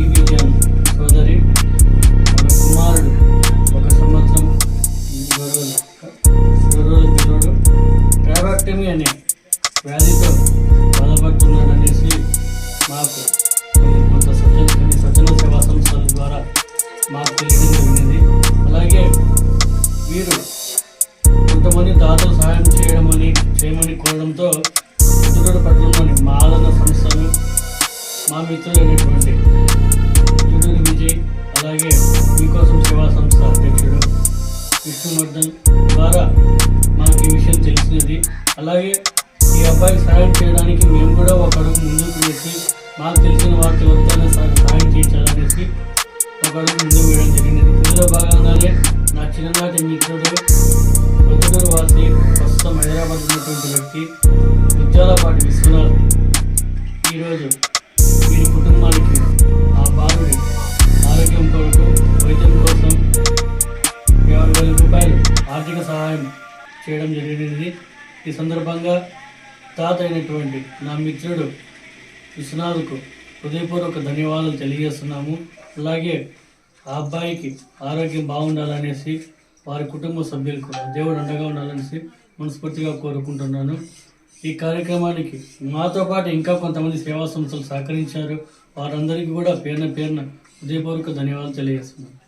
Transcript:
B సోదరి ఒక కుమారుడు ఒక సంవత్సరం గొర్రెలు గొర్రెలు పిల్లడు. ట్రాబాక్టమీ అనే వ్యాధితో బాధపడుతున్నాడు అనేసి మాకు కొంత సజ్జన కొన్ని సజ్జన సేవా సంస్థల ద్వారా మాకు తెలియడం జరిగింది. అలాగే వీరు కొంతమంది దాతలు సహాయం చేయడమని చేయమని కోరడంతో పట్టణంలోని మాదన సంస్థలు మా మిత్రులైనటువంటి విష్ణువర్ధన్ ద్వారా మాకు ఈ విషయం తెలిసినది. అలాగే ఈ అబ్బాయికి సహాయం చేయడానికి మేము కూడా ఒక అడుగు ముందుకు వేసి మాకు తెలిసిన వారికి ఎవరితోనే సహా- సహాయం చేయించాలనేసి ఒక అడుగు ముందుకు వేయడం జరిగినది ఇందులో భాగంగానే నా చిన్ననాటి మిత్రుడు పొద్దుటూరు వాసి ప్రస్తుతం హైదరాబాద్ ఉన్నటువంటి వ్యక్తి ఉద్యాలపాటి విశ్వనాథ్ ఈరోజు సహాయం చేయడం జరిగినది. ఈ సందర్భంగా తాత అయినటువంటి నా మిత్రుడు విశ్వనాథ్కు హృదయపూర్వక ధన్యవాదాలు తెలియజేస్తున్నాము. అలాగే ఆ అబ్బాయికి ఆరోగ్యం బాగుండాలనేసి వారి కుటుంబ సభ్యులకు దేవుడు అండగా ఉండాలనేసి మనస్ఫూర్తిగా కోరుకుంటున్నాను. ఈ కార్యక్రమానికి మాతో పాటు ఇంకా కొంతమంది సేవా సంస్థలు సహకరించారు. వారందరికీ కూడా పేరున పేరున హృదయపూర్వక ధన్యవాదాలు తెలియజేస్తున్నాను.